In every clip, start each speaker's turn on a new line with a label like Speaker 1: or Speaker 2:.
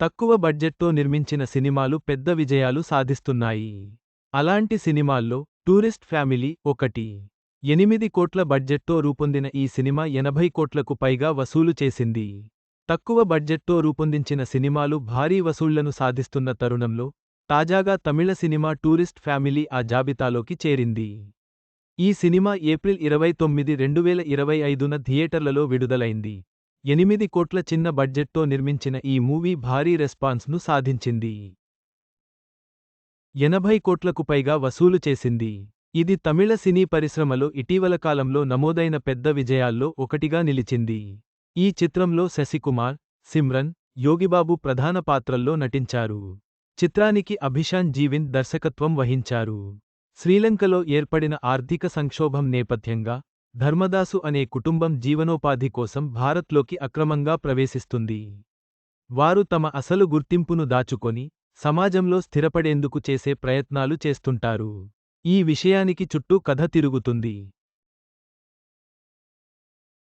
Speaker 1: తక్కువ బడ్జెట్తో నిర్మించిన సినిమాలు పెద్ద విజయాలు సాధిస్తున్నాయి. అలాంటి సినిమాల్లో టూరిస్ట్ ఫ్యామిలీ ఒకటి. ఎనిమిది కోట్ల బడ్జెట్తో రూపొందిన ఈ సినిమా ఎనభై కోట్లకు పైగా వసూలు చేసింది. తక్కువ బడ్జెట్తో రూపొందించిన సినిమాలు భారీ వసూళ్ళను సాధిస్తున్న తరుణంలో తాజాగా తమిళ సినిమా టూరిస్ట్ ఫ్యామిలీ ఆ జాబితాలోకి చేరింది. ఈ సినిమా ఏప్రిల్ ఇరవై తొమ్మిది రెండు వేల ఇరవై ఐదున థియేటర్లలో విడుదలైంది. ఎనిమిది కోట్ల చిన్న బడ్జెట్తో నిర్మించిన ఈ మూవీ భారీ రెస్పాన్స్ను సాధించింది. ఎనభై కోట్లకు పైగా వసూలు చేసింది. ఇది తమిళ సినీ పరిశ్రమలో ఇటీవల కాలంలో నమోదైన పెద్ద విజయాల్లో ఒకటిగా నిలిచింది. ఈ చిత్రంలో శశికుమార్ సిమ్రన్ యోగిబాబు ప్రధాన పాత్రల్లో నటించారు. చిత్రానికి అభిషాన్ జీవిన్ దర్శకత్వం వహించారు. శ్రీలంకలో ఏర్పడిన ఆర్థిక సంక్షోభం నేపథ్యంగా ధర్మదాసు అనే కుటుంబం జీవనోపాధి కోసం భారత్లోకి అక్రమంగా ప్రవేశిస్తుంది. వారు తమ అసలు గుర్తింపును దాచుకొని సమాజంలో స్థిరపడేందుకు చేసే ప్రయత్నాలు చేస్తుంటారు. ఈ విషయానికి చుట్టూ కథ తిరుగుతుంది.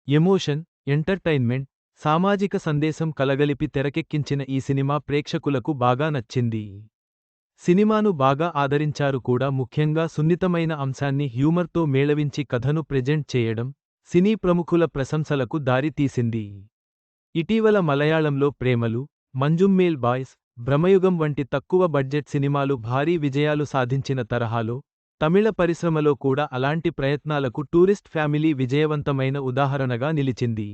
Speaker 1: ఎమోషన్ ఎంటర్టైన్మెంట్ సామాజిక సందేశం కలగలిపి తెరకెక్కించిన ఈ సినిమా ప్రేక్షకులకు బాగా నచ్చింది. సినిమాను బాగా ఆదరించారు కూడా ముఖ్యంగా సున్నితమైన అంశాన్ని హ్యూమర్తో మేళవించి కథను ప్రెజెంట్ చేయడం సినీ ప్రముఖుల ప్రశంసలకు దారితీసింది ఇటీవల మలయాళంలో ప్రేమలు మంజుమ్మేల్ బాయ్స్ భ్రమయుగం వంటి తక్కువ బడ్జెట్ సినిమాలు భారీ విజయాలు సాధించిన తరహాలో తమిళ పరిశ్రమలో కూడా అలాంటి ప్రయత్నాలకు టూరిస్ట్ ఫ్యామిలీ విజయవంతమైన ఉదాహరణగా నిలిచింది.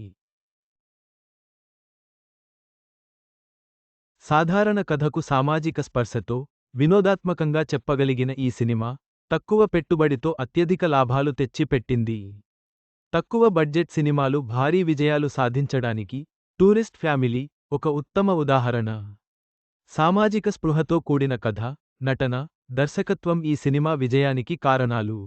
Speaker 1: సాధారణ కథకు సామాజిక స్పర్శతో వినోదాత్మకంగా చెప్పగలిగిన ఈ సినిమా తక్కువ పెట్టుబడితో అత్యధిక లాభాలు తెచ్చిపెట్టింది. తక్కువ బడ్జెట్ సినిమాలు భారీ విజయాలు సాధించడానికి టూరిస్ట్ ఫ్యామిలీ ఒక ఉత్తమ ఉదాహరణ. సామాజిక స్పృహతో కూడిన కథ నటన దర్శకత్వం ఈ సినిమా విజయానికి కారణాలు.